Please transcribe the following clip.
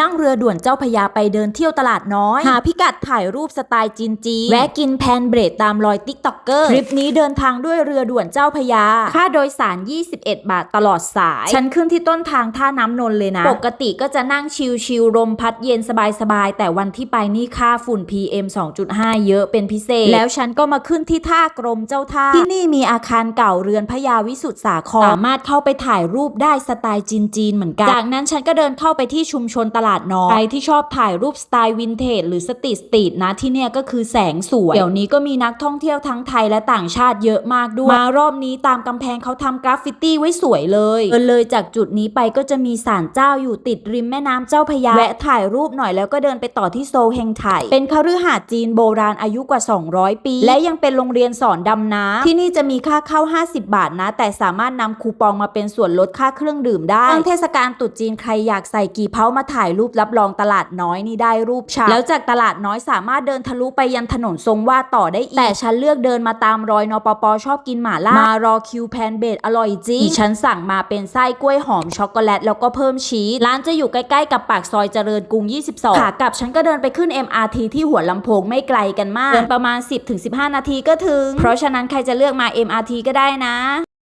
นั่งเรือด่วนเจ้าพระยาไปเดินเที่ยวตลาดน้อย หาพิกัดถ่ายรูปสไตล์จีนจีนแวะกินแพนเบรดตามรอยติ๊กต็อกเกอร์ทริปนี้เดินทางด้วยเรือด่วนเจ้าพระยา ค่าโดยสาร 21 บาทตลอดสาย ฉันขึ้นที่ต้นทางท่าน้ำนนท์เลยนะ ปกติก็จะนั่งชิลๆลมพัดเย็นสบายๆ แต่วันที่ไปนี่ค่าฝุ่น PM 2.5 เยอะเป็นพิเศษ แล้วฉันก็มาขึ้นที่ท่ากรมเจ้าท่า ที่นี่มีอาคารเก่าเรือนพระยาวิสุทธสาครสามารถเข้าไปถ่ายรูปได้สไตล์จีนๆเหมือนกัน จากนั้นฉันก็เดินเข้าไปที่ชุมชนตลาดน้อยใครที่ชอบถ่ายรูปสไตล์วินเทจหรือสตรีทสตรีทนะที่เนี่ยก็คือแสงสวยเดี๋ยวนี้ก็มีนักท่องเที่ยวทั้งไทยและต่างชาติเยอะมากด้วยมารอบนี้ตามกำแพงเขาทำกราฟฟิตี้ไว้สวยเลยเดินเลยจากจุดนี้ไปก็จะมีศาลเจ้าอยู่ติดริมแม่น้ำเจ้าพระยาแวะถ่ายรูปหน่อยแล้วก็เดินไปต่อที่โซลเฮงไถเป็นคฤหาสน์จีนโบราณอายุกว่า 200 ปี และยังเป็นโรงเรียนสอนดำน้ำที่นี่จะมีค่าเข้า 50 บาทนะ แต่สามารถนำคูปองมาเป็นส่วนลดค่าเครื่องดื่มได้ช่วงเทศกาลตรุษจีนใครอยากใส่กี่เผามาถ่ายรูปรับรองตลาดน้อยนี่ได้รูปชัดแล้วจากตลาดน้อยสามารถเดินทะลุไปยันถนนทรงวาดต่อได้อีกแต่ฉันเลือกเดินมาตามรอยนปปชอบกินหม่าล่ามารอคิวแพนเบดอร่อยจริงที่ฉันสั่งมาเป็นไส้กล้วยหอมช็อกโกแลตแล้วก็เพิ่มชีสร้านจะอยู่ใกล้ๆกับปากซอยเจริญกรุง 22ขากลับฉันก็เดินไปขึ้น MRT ที่หัวลำโพงไม่ไกลกันมากเดินประมาณ 10-15 นาทีก็ถึง เพราะฉะนั้นใครจะเลือกมา MRT ก็ได้นะ